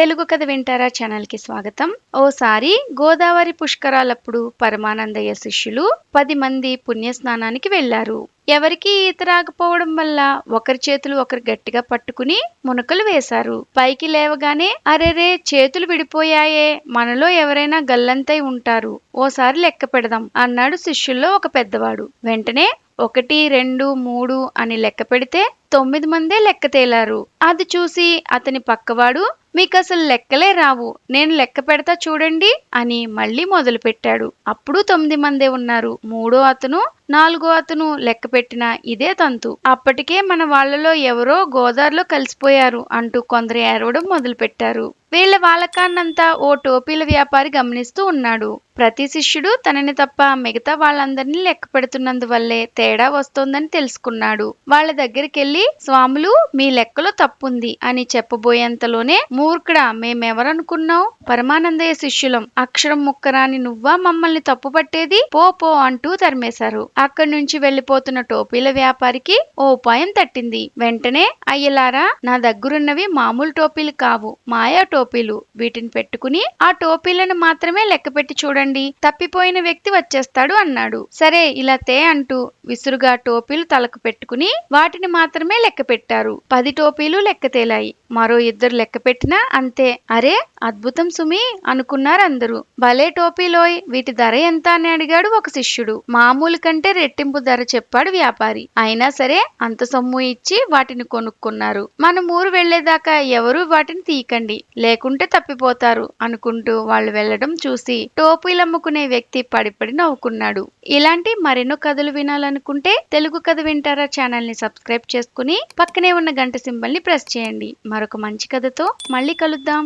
తెలుగు కథ వింటారా ఛానల్కి స్వాగతం. ఓసారి గోదావరి పుష్కరాలప్పుడు పరమానందయ్య శిష్యులు పది మంది పుణ్యస్నానానికి వెళ్ళారు ఎవరికి ఈత రాకపోవడం వల్ల ఒకరి చేతులు ఒకరు గట్టిగా పట్టుకుని మునకలు వేశారు. పైకి లేవగానే అరెరే చేతులు విడిపోయాయే మనలో ఎవరైనా గల్లంతై ఉంటారు ఓసారి లెక్క పెడదాం అన్నాడు శిష్యుల్లో ఒక పెద్దవాడు. వెంటనే ఒకటి రెండు మూడు అని లెక్క పెడితే తొమ్మిది మందే లెక్క తేలారు. అది చూసి అతని పక్కవాడు మీకు అసలు లెక్కలే రావు. నేను లెక్క పెడతా చూడండి అని మళ్ళీ మొదలుపెట్టాడు. అప్పుడు తొమ్మిది మందే ఉన్నారు. మూడో అతను నాలుగో అతను లెక్క పెట్టిన ఇదే తంతు. అప్పటికే మన వాళ్ళలో ఎవరో గోదావరిలో కలిసిపోయారు అంటూ కొందరు ఏరవడం మొదలుపెట్టారు. వీళ్ళ వాళ్ళకాన్నంతా ఓ టోపీల వ్యాపారి గమనిస్తూ ఉన్నాడు. ప్రతి శిష్యుడు తనని తప్ప మిగతా వాళ్ళందరినీ లెక్క పెడుతున్నందువల్లే తేడా వస్తోందని తెలుసుకున్నాడు. వాళ్ళ దగ్గరికెళ్ళి స్వాములు మీ లెక్కలో తప్పుంది అని చెప్పబోయేంతలోనే మూర్ఖుడా మేమెవరనుకున్నావు? పరమానందయ్య శిష్యులం. అక్షరం ముక్కరాని నువ్వా మమ్మల్ని తప్పు పట్టేది పో పో అంటూ తరిమేశారు. అక్కడి నుంచి వెళ్ళిపోతున్న టోపీల వ్యాపారికి ఓ ఉపాయం తట్టింది. వెంటనే అయ్యలారా నా దగ్గరున్నవి మామూలు టోపీలు కావు మాయా టోపీలు. వీటిని పెట్టుకుని ఆ టోపీలను మాత్రమే లెక్క పెట్టి చూడండి. తప్పిపోయిన వ్యక్తి వచ్చేస్తాడు అన్నాడు. సరే ఇలా తే అంటూ విసురుగా టోపీలు తలకు పెట్టుకుని వాటిని మాత్రమే లెక్క పెట్టారు. పది టోపీలు లెక్క తేలాయి. మరో ఇద్దరు లెక్క పెట్టినా అంతే. అరే అద్భుతం సుమి అనుకున్నారు అందరూ భలే టోపీలోయ్ వీటి ధర ఎంత అని అడిగాడు ఒక శిష్యుడు. మామూలు కంటే రెట్టింపు ధర చెప్పాడు వ్యాపారి. అయినా సరే అంత సొమ్ము ఇచ్చి వాటిని కొనుక్కున్నారు. మనం ఊరు వెళ్ళేదాకా ఎవరూ వాటిని తీయకండి. లేకుంటే తప్పిపోతారు అనుకుంటూ వాళ్ళు వెళ్ళడం చూసి టోపీలు అమ్ముకునే వ్యక్తి పడిపడి నవ్వుకున్నాడు. ఇలాంటి మరెన్నో కథలు వినాలనుకుంటే తెలుగు కథ వింటారా ఛానల్ని సబ్స్క్రైబ్ చేసుకుని పక్కనే ఉన్న గంట సింబల్ని ప్రెస్ చేయండి. మరొక మంచి కథతో మళ్ళీ కలుద్దాం.